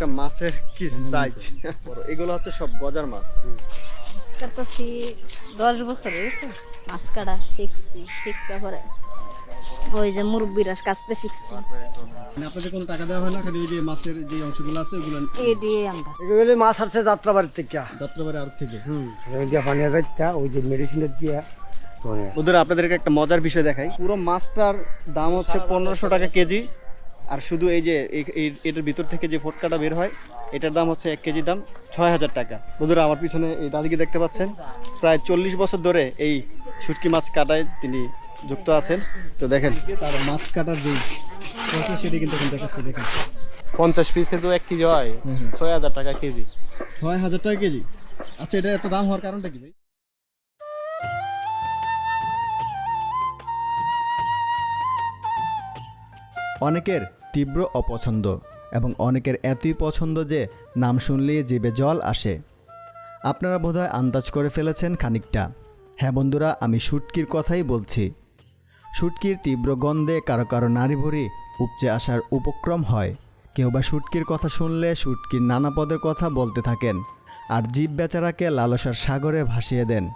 একটা মাছের কি সাইজ এগুলো হচ্ছে সব গজার মাছ। কাটতেছি দশ বছর হয়েছে মাছ কাটা শিখছি শিখতে পরে ওই যে মুরব্বীরা কাছতে শিখছি। মানে আপনাদের কোনো টাকা দেওয়া হয় না? খালি ওই যে মাছের যে অংশগুলো আছে ওগুলো এই দিয়ে আমরা। এগুলো মাছ আসছে যাত্রাবাড়ির থেকে। যাত্রাবাড়ি আর থেকে? দিয়া পানি যাইতা ওই যে মেডিসিনের দিয়া ওদের আপনাদেরকে একটা মজার বিষয় দেখাই। পুরো মাছটার দাম হচ্ছে পনেরোশো টাকা কেজি। আর শুধু এই যে এই- এই- এটার ভিতর থেকে যে ফটকাটা বের হয় এটার দাম হচ্ছে এক কেজি দাম ছয় হাজার টাকা। বন্ধুরা আমার পিছনে এই দাদিকে দেখতে পাচ্ছেন। প্রায় চল্লিশ বছর ধরে এই শুটকি মাছ কাটায় তিনি যুক্ত আছেন। তো দেখেন তার মাছ কাটার যে সেটি কিন্তু এখন দেখাচ্ছি দেখেন। পঞ্চাশ পিসে তো এক কেজি হয় ছয় হাজার টাকা কেজি। ছয় হাজার টাকা কেজি। আচ্ছা এটা এত দাম হওয়ার কারণটা কি ভাই? অনেকের তীব্র অপছন্দ এবং অনেকের এতই পছন্দ যে নাম শুনলেই জিভে জল আসে। আপনারা বোধহয় আন্দাজ করে ফেলেছেন খানিকটা। হ্যাঁ বন্ধুরা, আমি শুটকির কথাই বলছি। শুটকির তীব্র গন্ধে কারও কারও নারী ভরি উপচে আসার উপক্রম হয়। কেউ বা শুটকির কথা শুনলে শুটকির নানা পদের কথা বলতে থাকেন আর জীব বেচারাকে লালসার সাগরে ভাসিয়ে দেন।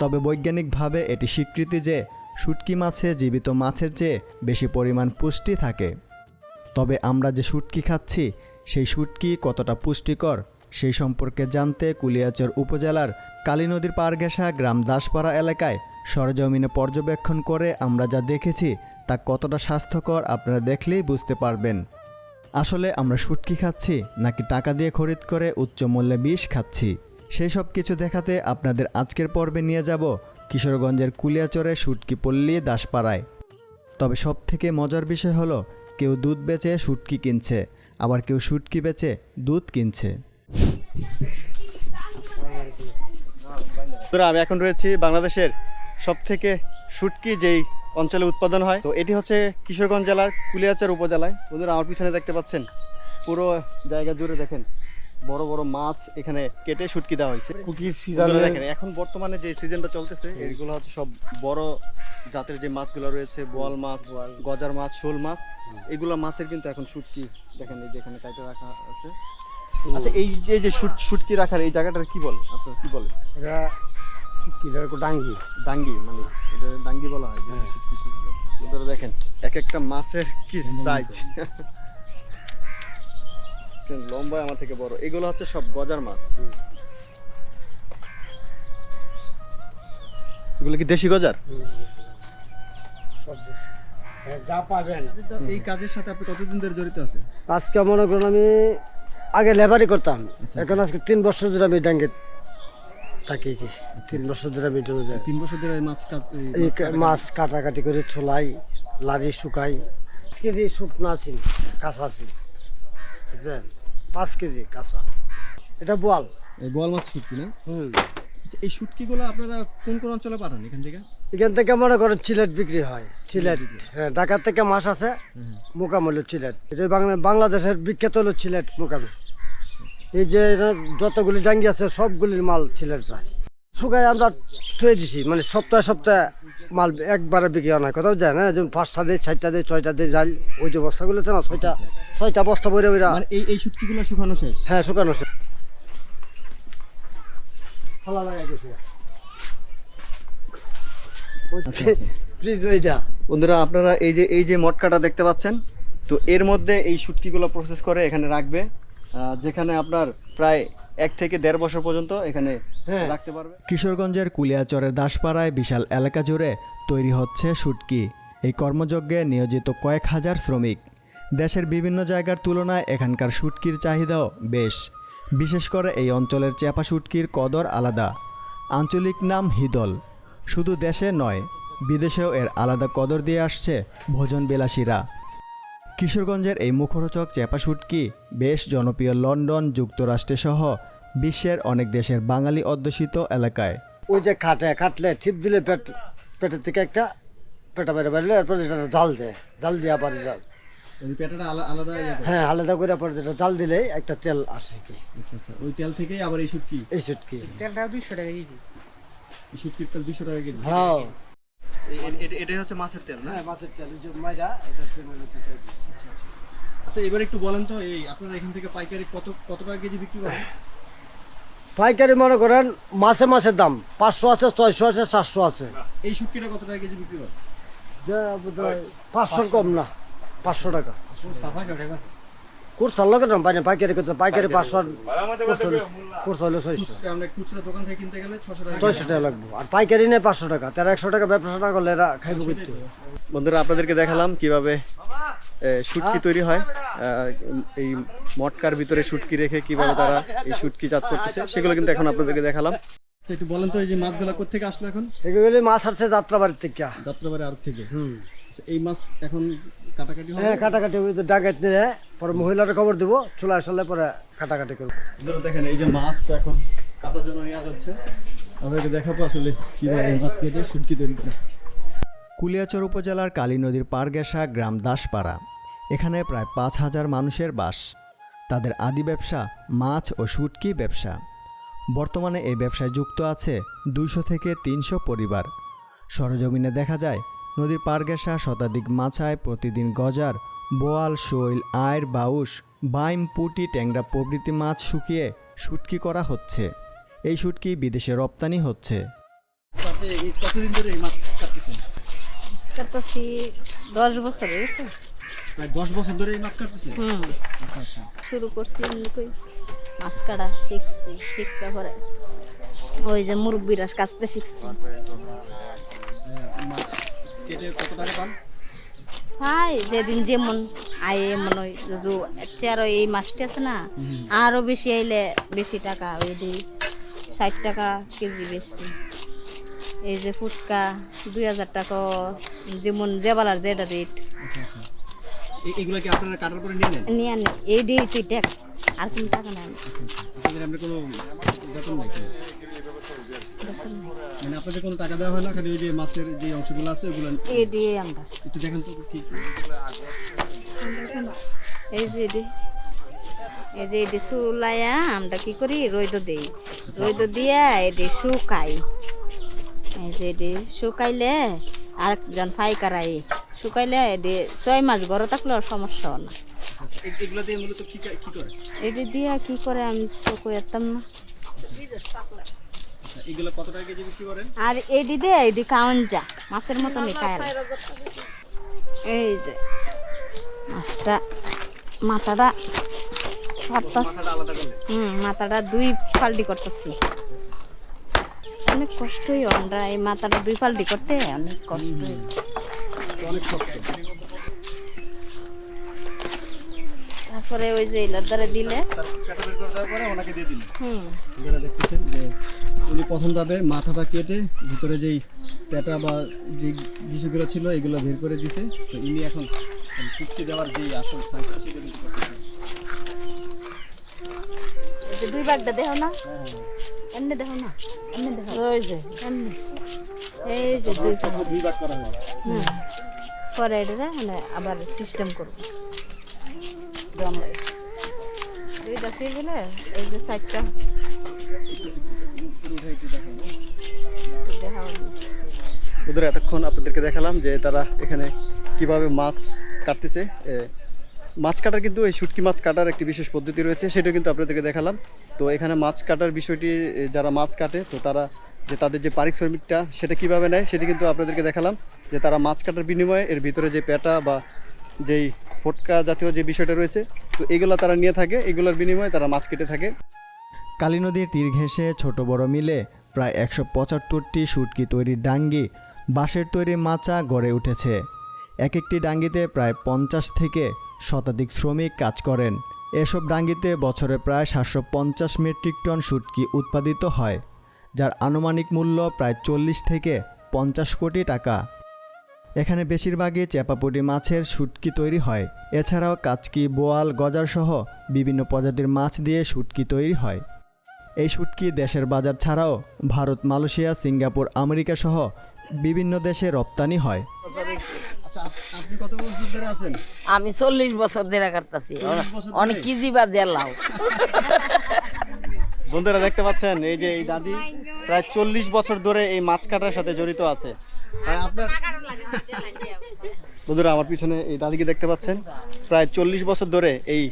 তবে বৈজ্ঞানিকভাবে এটি স্বীকৃতি যে শুটকি মাছে জীবিত মাছের চেয়ে বেশি পরিমাণ পুষ্টি থাকে। তবে আমরা যে শুটকি খাচ্ছি, সেই শুটকি কতটা পুষ্টিকর, সেই সম্পর্কে জানতে কুলিয়াচর উপজেলার কালী নদীর পার গ্রাম দাসপাড়া এলাকায় সরজমিনে পর্যবেক্ষণ করে আমরা যা দেখেছি, তা কতটা স্বাস্থ্যকর আপনারা দেখলেই বুঝতে পারবেন। আসলে আমরা শুটকি খাচ্ছি নাকি টাকা দিয়ে খরিদ করে উচ্চ মূল্যে বিষ খাচ্ছি? সেই সব কিছু দেখাতে আপনাদের আজকের পর্বে নিয়ে যাব কিশোরগঞ্জের কুলিয়াচরে শুটকি পল্লী দাসপাড়ায়। তবে সব থেকে মজার বিষয় হলো কেউ দুধ বেচে সুটকি কিনছে, আবার কেউ সুটকি বেচে দুধ কিনছে। আমি এখন রয়েছি বাংলাদেশের সব থেকে শুটকি যেই অঞ্চলে উৎপাদন হয়। তো এটি হচ্ছে কিশোরগঞ্জ জেলার কুলিয়াচার উপজেলায়। ওদের আমার পিছনে দেখতে পাচ্ছেন, পুরো জায়গা জুড়ে দেখেন। বড় বড় মাছ এখানে কেটে শুটকি দেওয়া হয়েছে। কুকির বন্ধুরা দেখেন এখন বর্তমানে যে সিজনটা চলতেছে এগুলো হচ্ছে সব বড় জাতের যে মাছগুলো রয়েছে বোয়াল মাছ গজার মাছ শোল মাছ এগুলো মাছের কিন্তু এখন শুটকি দেখেন এই যে এখানে কাইটে রাখা আছে। আচ্ছা এই যে যে শুট শুটকি রাখার এই জায়গাটার কি বলে? আপনার কি বলে? এটা কিরা ডাঙ্গি। ডাঙ্গি মানে এটা ডাঙ্গি বলা হয় কি? বন্ধুরা দেখেন এক একটা মাছের কি সাইজ লম্বা আমার থেকে বড়। এগুলো হচ্ছে সব গজার মাছ। এগুলো কি দেশি গজার? সব দেশ। হ্যাঁ, যা পাবেন। এই কাজের সাথে আপনি কতদিন ধরে জড়িত আছেন? আজকে মনে করুন আমি আগে লেবারি করতাম। এখন আজকে তিন বছর ধরে আমি ডাঙ্গে থাকি কি তিন বছর ধরে আমি জমি যাই তিন বছর ধরে এই মাছ কাজ মাছ কাটাকাটি করে ছোলাই লাড়ি শুকাই। পাঁচ কেজি শুকনা আছি কাঁচা আছি বুঝলেন? পাঁচ কেজি কাঁচা। এটা বোয়াল। এই বোয়াল মাছ শুটকি না? হুম। আচ্ছা এই শুটকিগুলো আপনারা কোন কোন অঞ্চলে পাঠান এখান থেকে? এখান থেকে মনে করেন চিলেট বিক্রি হয়। চিলেট হ্যাঁ। ঢাকার থেকে মাছ আছে মোকাম হলো সিলেট এটা বাংলা বাংলাদেশের বিখ্যাত হলো চিলেট মোকামে এই যে যতগুলি ডাঙ্গি আছে সবগুলির মাল চিলেট যায়। শুকাই আমরা থুয়ে দিছি। মানে সপ্তাহে সপ্তাহে মাল একবারে বিক্রি হয় না। কোথাও যায় না যেমন পাঁচটা দিয়ে চারটা দিয়ে ছয়টা দিয়ে যাই ওই যে বস্তাগুলোতে না ছয়টা ছয়টা বস্তা বইরে বইরা এই এই শুটকিগুলো শুকানো শেষ? হ্যাঁ শুকানো সে ফালা লাগাই দিছে আচ্ছা, আচ্ছা। প্লিজ ওইটা। বন্ধুরা আপনারা এই যে এই যে মটকাটা দেখতে পাচ্ছেন তো এর মধ্যে এই শুটকিগুলো প্রসেস করে এখানে রাখবে। যেখানে আপনার প্রায় এক থেকে দেড় বছর পর্যন্ত এখানে হ্যাঁ। রাখতে পারবে। কিশোরগঞ্জের কুলিয়াচরের দাসপাড়ায় বিশাল এলাকা জুড়ে তৈরি হচ্ছে শুটকি এই কর্মযজ্ঞে নিয়োজিত কয়েক হাজার শ্রমিক। দেশের বিভিন্ন জায়গার তুলনায় এখানকার শুটকির চাহিদাও বেশ। বিশেষ করে এই অঞ্চলের চেপা শুটকির কদর আলাদা। আঞ্চলিক নাম হিদল। শুধু দেশে নয় বিদেশেও এর আলাদা কদর দিয়ে আসছে ভোজন বিলাসীরা। কিশোরগঞ্জের এই মুখরোচক চেপা শুটকি বেশ জনপ্রিয় লন্ডন যুক্তরাষ্ট্রে সহ বিশ্বের অনেক দেশের বাঙালি অধ্যুষিত এলাকায়। ওই যে খাটে খাটলে ছিপ দিলে পেট পেটের থেকে একটা পেটা বেড়ে বেরোলে এরপর যেটা জাল দেয় জাল দিয়ে আবার পেটাটা আলাদা হ্যাঁ আলাদা করে পরে যেটা জাল দিলেই একটা তেল আসে কি। আচ্ছা আচ্ছা ওই তেল থেকেই আবার এই শুটকি? এই সুটকি তেলটা দুইশো টাকা কেজি। এই শুটকির তেল দুশো টাকা কেজি? হ্যাঁ। এটাই হচ্ছে মাছের তেল না? হ্যাঁ মাছের তেল যে মাইরা এটা আচ্ছা এবার একটু বলেন তো এই আপনারা এখান থেকে পাইকারি কত কত টাকা কেজি বিক্রি করেন? পাইকারি মনে করেন মাসে মাসে দাম পাঁচশো আছে ছয়শো আছে সাতশো আছে। এই শুটকিটা কত টাকা কেজি বিক্রি করেন যে পাঁচশোর কম না পাঁচশো টাকা। দাম পাই না পাইকারি করতে পাইকারি পাঁচশো কুর্তা হলে- ছয়শো। খুচরা দোকান থেকে কিনতে গেলে ছশো টাকা ছয়শো টাকা লাগবে। আর পাইকারি নেই পাঁচশো টাকা তারা একশো টাকা ব্যবসা না করলে এরা খাইব করতে বন্ধুরা আপনাদেরকে দেখালাম কীভাবে শুটকি তৈরি হয়। এই মটকার ভিতরে শুটকি রেখে কীভাবে তারা এই শুটকি জাত করতেছে সেগুলো কিন্তু এখন আপনাদেরকে দেখালাম। আচ্ছা একটু বলেন তো এই যে মাছগুলো কোথেকে আসলো এখন? এগুলি মাছ আসছে যাত্রাবাড়ির থেকে। যাত্রাবাড়ি আর থেকে? আচ্ছা, এই মাছ এখন কাটাকাটি হ্যাঁ? কাটাকাটি ওই তো ডাকাত নিয়ে পরে মহিলারা খবর দিব চলে আসলে পরে কাটাকাটি করব। দেখেন এই যে মাছ এখন কাটার জন্য নেওয়া যাচ্ছে। আপনাদেরকে দেখাবো আসলে কীভাবে এই মাছ কেটে শুটকি তৈরি করে। কুলিয়াচর উপজেলার কালী নদীর পারগেসা গ্রাম দাসপাড়া। এখানে প্রায় পাঁচ হাজার মানুষের বাস। তাদের আদি ব্যবসা মাছ ও শুটকি ব্যবসা। বর্তমানে এই ব্যবসায় যুক্ত আছে দুইশো থেকে তিনশো পরিবার। সরজমিনে দেখা যায়, নদীর পারগেসা শতাধিক মাছায় প্রতিদিন গজার, বোয়াল, শৈল, আয়ের বাউস বাইম, পুটি, ট্যাংরা প্রভৃতি মাছ শুকিয়ে শুটকি করা হচ্ছে। এই শুটকি বিদেশে রপ্তানি হচ্ছে। কতদিন ধরে এই মাছ কাটতেছেন? কাটতেছি দশ বছর হয়েছে প্রায় দশ বছর ধরে মাছ কাটতেছেন হুম। আচ্ছা আচ্ছা। শুরু করছি এমনি কই মাছ কাটা শিখছি শিখতে পরে ওই যে মুরব্বীরা কাছতে শিখছি। মাছ কেটে কত টাকা পান? হাই যেদিন যেমন আয় এমন ওই আরও এই মাছটি আছে না আরও বেশি আইলে বেশি টাকা ওই দিই ষাট টাকা কেজি বেশি। এই যে ফুটকা দুই হাজার টাকা যেমন জেবালার যেটা রেট আচ্ছা আচ্ছা। এগুলো কি আপনারা কাটার পরে নিয়ে নেন? নিয়ে আনি এই দিয়ে তুই দেখ আর কোনো টাকা নাই। আচ্ছা আপনাদের আমরা কোনো বেতন নাই? মানে আপনাদের কোনো টাকা দেওয়া হয় না খালি ওই যে মাছের যে অংশগুলো আছে ওগুলো এই দিয়ে আমরা। একটু দেখেন তো কি? এই যে এডি এই যে এডি শুলাইয়া আমরা কি করি? রৈদ দেই। রৈদ দিয়া শুকাই। এই যে এডি শুকাইলে আরেকজন ফাইকারাই শুকাইলে এডি ছয় মাস ঘরে থাকলেও সমস্যা না। এ- এগুলো দিয়ে কি করে? দিয়া কি করে আমি তো কইতাম না। আচ্ছা আর এডি দে এডি কাউন যা মাছের মতো খায় এই যে মাছটা মাথাটা হুম মাথাটা দুই পাল্টি করতেছি। অনেক কষ্টই আমরা এই মাথাটা দুই পাল্টি করতে অনেক কষ্ট তো অনেক শক্ত। তারপরে ওই যে ইলার দিলে। ওনাকে দিয়ে দিলেন হুম। দেখতেছেন যে উনি প্রথম ধাপে মাথাটা কেটে ভিতরে যেই পেটা বা যে বিষয়গুলো ছিল এগুলো বের করে দিছে। তো ইনি এখন শুটকি দেওয়ার যে আসল সাইজটা সেটা কিন্তু করতেছেন। দুই বাগটা দেখো না। এমনি দেখো না এমনি দেখো ওই যে। এমনি এই যে করা পরে এটা মানে আবার সিস্টেম করব। দুইটা এই যে সাইডটা। ওদের এতক্ষণ আপনাদেরকে দেখালাম যে তারা এখানে কীভাবে মাছ কাটতেছে এ, মাছ কাটার কিন্তু এই শুটকি মাছ কাটার একটি বিশেষ পদ্ধতি রয়েছে, সেটা কিন্তু আপনাদেরকে দেখালাম। তো এখানে মাছ কাটার বিষয়টি যারা মাছ কাটে, তো তারা যে তাদের যে পারিশ্রমিকটা সেটা কীভাবে নেয়, সেটা কিন্তু আপনাদেরকে দেখালাম। যে তারা মাছ কাটার বিনিময়ে এর ভিতরে যে পেটা বা যেই ফটকা জাতীয় যে বিষয়টা রয়েছে, তো এগুলো তারা নিয়ে থাকে, এগুলোর বিনিময়ে তারা মাছ কেটে থাকে। কালী নদীর তীর ঘেঁষে ছোট বড় মিলে প্রায় একশো পঁচাত্তরটি শুটকি তৈরির ডাঙ্গি, বাঁশের তৈরি মাচা গড়ে উঠেছে। এক একটি ডাঙ্গিতে প্রায় পঞ্চাশ থেকে শতাধিক শ্রমিক কাজ করেন। এসব ডাঙ্গিতে বছরে প্রায় সাতশো পঞ্চাশ মেট্রিক টন শুটকি উৎপাদিত হয়, যার আনুমানিক মূল্য প্রায় চল্লিশ থেকে পঞ্চাশ কোটি টাকা। এখানে বেশিরভাগই চেপাপুটি মাছের শুটকি তৈরি হয়। এছাড়াও কাচকি, বোয়াল গজার সহ বিভিন্ন প্রজাতির মাছ দিয়ে শুটকি তৈরি হয়। এই শুটকি দেশের বাজার ছাড়াও ভারত, মালয়েশিয়া, সিঙ্গাপুর আমেরিকা সহ বিভিন্ন দেশে রপ্তানি হয়। আচ্ছা আপনি কত বছর ধরে আছেন? আমি চল্লিশ বছর ধরে কাটতেছি। অনেক? কেজি বা দেড়লাও বন্ধুরা দেখতে পাচ্ছেন এই যে এই দাদি প্রায় চল্লিশ বছর ধরে এই মাছ কাটার সাথে জড়িত আছে। আপনার বন্ধুরা আমার পিছনে এই দাদিকে দেখতে পাচ্ছেন প্রায় চল্লিশ বছর ধরে এই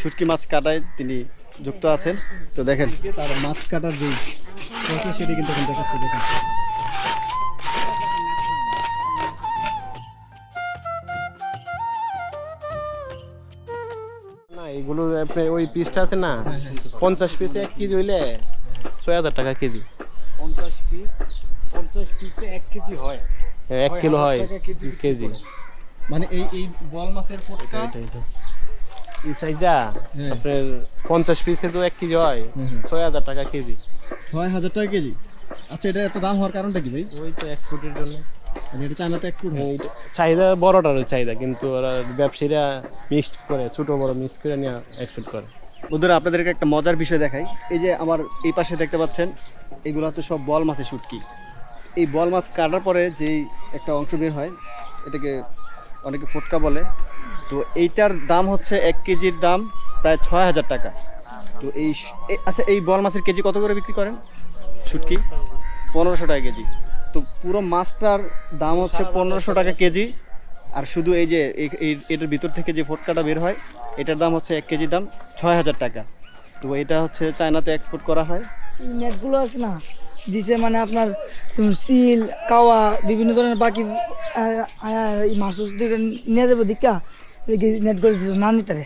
শুটকি মাছ কাটায় তিনি যুক্ত আছেন। তো দেখেন। তার মাছ কাটার যে সেটি কিন্তু এখন দেখাচ্ছে। দেখেন আপনি ওই পিসটা আছে না পঞ্চাশ পিসে এক কেজি হইলে ছয় হাজার টাকা কেজি। পঞ্চাশ পিস পঞ্চাশ পিসে এক কেজি হয়। হ্যাঁ, এক কিলো হয় টাকা কেজি কেজি। মানে এই এই বল মাছের ফটকা? এই সাইজটা আপনার পঞ্চাশ পিসে তো এক কেজি হয় ছয় হাজার টাকা কেজি। ছয় হাজার টাকা কেজি? আচ্ছা এটা এত দাম হওয়ার কারণটা কি ভাই? ওই তো এক্সপোর্টের জন্য। এটা চায়নাতে এক্সপোর্ট হয়? এইটা চাহিদা বড়টারও চাহিদা কিন্তু ওরা ব্যবসায়ীরা মিক্সড করে ছোট বড় মিক্স করে নিয়ে এক্সপোর্ট করে। বন্ধুরা আপনাদেরকে একটা মজার বিষয় দেখাই। এই যে আমার এই পাশে দেখতে পাচ্ছেন এগুলো হচ্ছে সব বল মাছের শুটকি। এই বল মাছ কাটার পরে যেই একটা অংশ বের হয় এটাকে অনেকে ফুটকা বলে। তো এইটার দাম হচ্ছে এক কেজির দাম প্রায় ছয় হাজার টাকা। তো এই আচ্ছা এই বল মাছের কেজি কত করে বিক্রি করেন? শুটকি? পনেরোশো টাকা কেজি। পুরো মাছটার দাম হচ্ছে পনেরোশো টাকা কেজি। আর শুধু এই যে এই- এই- এটার ভিতর থেকে যে ফটকাটা বের হয় এটার দাম হচ্ছে এক কেজি দাম ছয় হাজার টাকা। তো এটা হচ্ছে চায়নাতে এক্সপোর্ট করা হয়। এই নেটগুলো আছে না দিছে মানে আপনার সিল কাওয়া বিভিন্ন ধরনের বাকি মাছ নিয়ে যাব দীক্ষা নেটগুলো দিছে না নিতে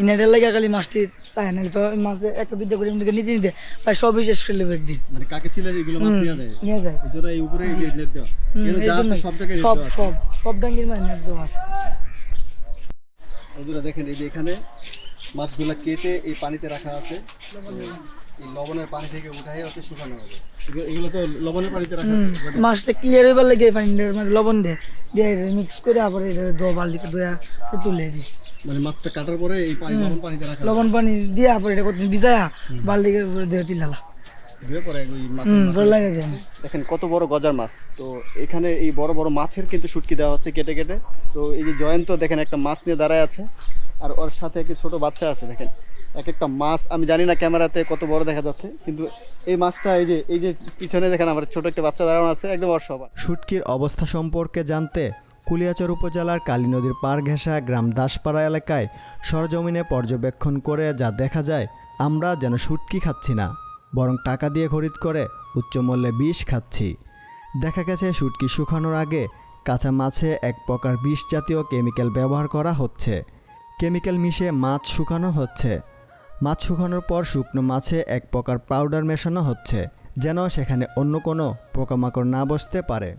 রে এই নেটের লাগে খালি মাছটি তাই না তো মাছে একটা দুইটা করে এমনি নিতে নিতে প্রায় সবই শেষ করে নেবে একদিন। মানে কাকে ছিল এগুলো মাছ নেওয়া যায়? নিয়ে যায়। এই এই উপরে এই নেট দেওয়া। যা আছে সব জায়গায় সব সব সব ডাঙ্গির মানে নেট দেওয়া আছে। বন্ধুরা দেখেন এই যে এখানে মাছগুলো কেটে এই পানিতে রাখা আছে। এই লবণের পানি থেকে উঠাই হচ্ছে শুকানো হবে। এগুলো- এগুলো তো লবণের পানিতে রাখা মাছটা ক্লিয়ার হইবার লাগে পানিটার মধ্যে লবণ দিয়ে দিয়ে মিক্স করে আবার এটা দোয়া বালতিকে দোয়া তুলে দিই। মানে মাছটা কাটার পরে এই পানি লবণ পানিতে রাখা। লবণ পানি দিয়ে আবার এটা কত ভিজায়া বালতিকে উপরে দিয়ে তিলালা পরে দেখেন কত বড় গজার মাছ। তো এখানে এই বড় বড় মাছের কিন্তু শুটকি দেওয়া হচ্ছে কেটে কেটে। তো এই যে জয়ন্ত দেখেন একটা মাছ নিয়ে দাঁড়ায় আছে। আর ওর সাথে একটি ছোট বাচ্চা আছে দেখেন। এক একটা মাছ আমি জানি না ক্যামেরাতে কত বড় দেখা যাচ্ছে কিন্তু এই মাছটা এই যে এই যে পিছনে দেখেন আমার ছোট একটা বাচ্চা দাঁড়ানো আছে একদম ওর সবার শুটকির অবস্থা সম্পর্কে জানতে কুলিয়াচর উপজেলার কালী নদীর পার ঘেঁষা গ্রাম দাসপাড়া এলাকায় সরজমিনে পর্যবেক্ষণ করে যা দেখা যায়, আমরা যেন শুটকি খাচ্ছি না, বরং টাকা দিয়ে খরিদ করে উচ্চ মূল্যে বিষ খাচ্ছি। দেখা গেছে শুটকি শুকানোর আগে কাঁচা মাছে এক প্রকার বিষ জাতীয় কেমিক্যাল ব্যবহার করা হচ্ছে। কেমিক্যাল মিশে মাছ শুকানো হচ্ছে। মাছ শুকানোর পর শুকনো মাছে এক প্রকার পাউডার মেশানো হচ্ছে, যেন সেখানে অন্য কোনো পোকামাকড় না বসতে পারে।